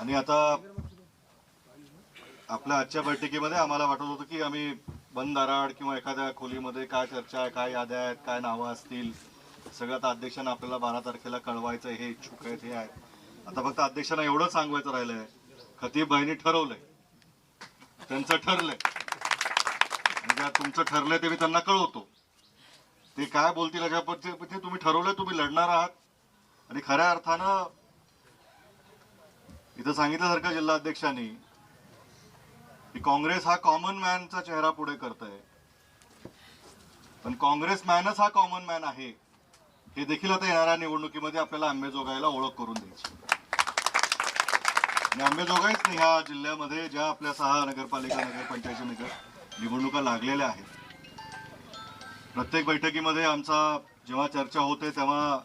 आणि आता आपल्या आजच्या बैठकीमध्ये आम्हाला वाटत होतं की आम्ही बंद दाराड किंवा एखाद्या खोलीमध्ये काय चर्चा आहे काय याद्या आहेत काय नावं असतील सगळं आता अध्यक्षांना आपल्याला बारा तारखेला कळवायचं हे इच्छुक आहेत हे आहे आता फक्त अध्यक्षांना एवढं सांगवायचं राहिलंय खतीब बहिणी ठरवलंय त्यांचं ठरलंय. आणि ज्या तुमचं ठरलंय ते मी त्यांना कळवतो. ते काय बोलतील याच्या पण ते तुम्ही ठरवलंय तुम्ही लढणार आहात. आणि खऱ्या अर्थानं इथं सांगितल्यासारखं जिल्हाध्यक्षांनी की काँग्रेस हा कॉमन मॅनचा चेहरा पुढे करत आहे पण काँग्रेस मॅनच हा कॉमन मॅन आहे हे देखील आता येणाऱ्या निवडणुकीमध्ये आपल्याला आंबेजोगाईला ओळख करून द्यायची. आणि अंबेजोगाईच नाही ह्या जिल्ह्यामध्ये ज्या आपल्या सहा नगरपालिका नगरपंचायती नगर निवडणुका लागलेल्या आहेत. प्रत्येक बैठकीमध्ये आमचा जेव्हा चर्चा होते तेव्हा